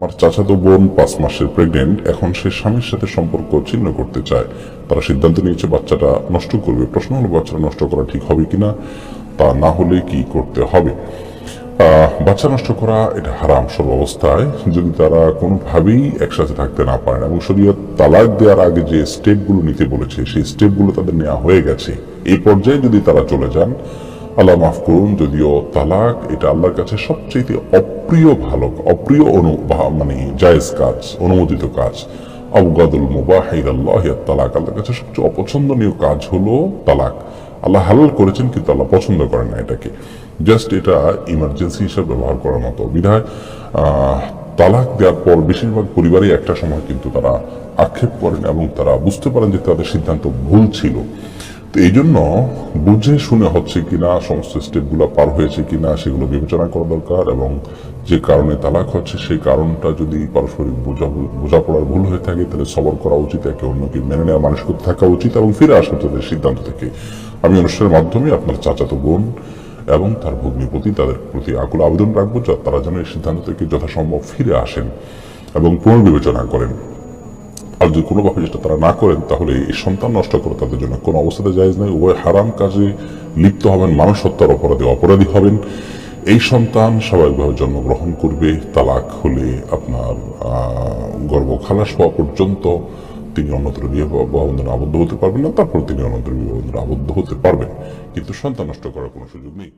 আমার চাচাতো বোন পাঁচ মাসের প্রেগনেন্ট এখন সে স্বামীর সাথে সম্পর্ক ছিন্ন করতে চায়। তারা সিদ্ধান্ত নিয়েছে বাচ্চাটা নষ্ট করবে। প্রশ্ন হলো, বাচ্চাটা নষ্ট করা ঠিক হবে কিনা? তা না হলে কি করতে হবে? বাচ্চা নষ্ট করা এটা হারাম সর্বাবস্থায় যদি তারা কোনোভাবেই একসাথে থাকতে না পারেন এবং শরীয়ত তালাক দেওয়ার আগে যে স্টেপগুলো নিতে বলেছে, সেই স্টেপগুলো তাদের নেওয়া হয়ে গেছে। এই পর্যায়ে যদি তারা চলে যান আল্লাহ মাফ করুন, যদিও তালাক এটা আল্লাহর কাছে সবচেয়ে অপ্রিয় ভালো, অপ্রিয় অনু মানে জায়েজ কাজ, অনুমোদিত কাজ। আবগাদুল মুবাহিদ আল্লাহ তালাক আল্লাহর কাছে সবচেয়ে অপছন্দনীয় কাজ হলো তালাক। আল্লাহ হালাল করেছেন, কিন্তু আল্লাহ পছন্দ করেন না এটাকে। জাস্ট এটা ইমার্জেন্সি হিসাবে ব্যবহার করার মতো বিধায় তালাক দেওয়ার পর বেশিরভাগ পরিবারই একটা সময় কিন্তু তারা আক্ষেপ করেন এবং তারা বুঝতে পারেন যে তাদের সিদ্ধান্ত ভুল ছিল। এই জন্য বুঝে শুনে হচ্ছে কিনা, সমস্ত স্টেপগুলো পার হয়েছে কিনা, সেগুলো বিবেচনা করা দরকার এবং যে কারণে তালাক হচ্ছে, সেই কারণটা যদি পারস্পরিক বোঝা, বোঝাপড়ার ভুল হয়ে থাকে, তাহলে সবর করা উচিত, একে অন্যকে মেনে নেওয়া মানসিকতা থাকা উচিত এবং ফিরে আসা তাদের সিদ্ধান্ত থেকে। আমি অনুষ্ঠানের মাধ্যমে আপনার চাচাতো বোন এবং তার ভগ্নিপতি তাদের প্রতি আকুল আবেদন রাখব, যা তারা যেন এই সিদ্ধান্ত থেকে যথাসম্ভব ফিরে আসেন এবং পুনর্বিবেচনা করেন। আর যদি কোনোভাবে যেটা তারা না করেন, তাহলে এই সন্তান নষ্ট করে তাদের জন্য কোনো অবস্থাতে জায়েজ নয় উভয় হারাম কাজে লিপ্ত হবেন, মানুষ হত্যার অপরাধে অপরাধী হবেন। এই সন্তান স্বাভাবিকভাবে জন্মগ্রহণ করবে, তালাক হলে আপনার গর্ভ খালাস হওয়া পর্যন্ত তিনি অন্যত্র বিবাহ বন্ধনে আবদ্ধ হতে পারবেন না, তারপর তিনি অন্যত্র বিবাহ বন্ধনে আবদ্ধ হতে পারবেন। কিন্তু সন্তান নষ্ট করার কোনো সুযোগ নেই।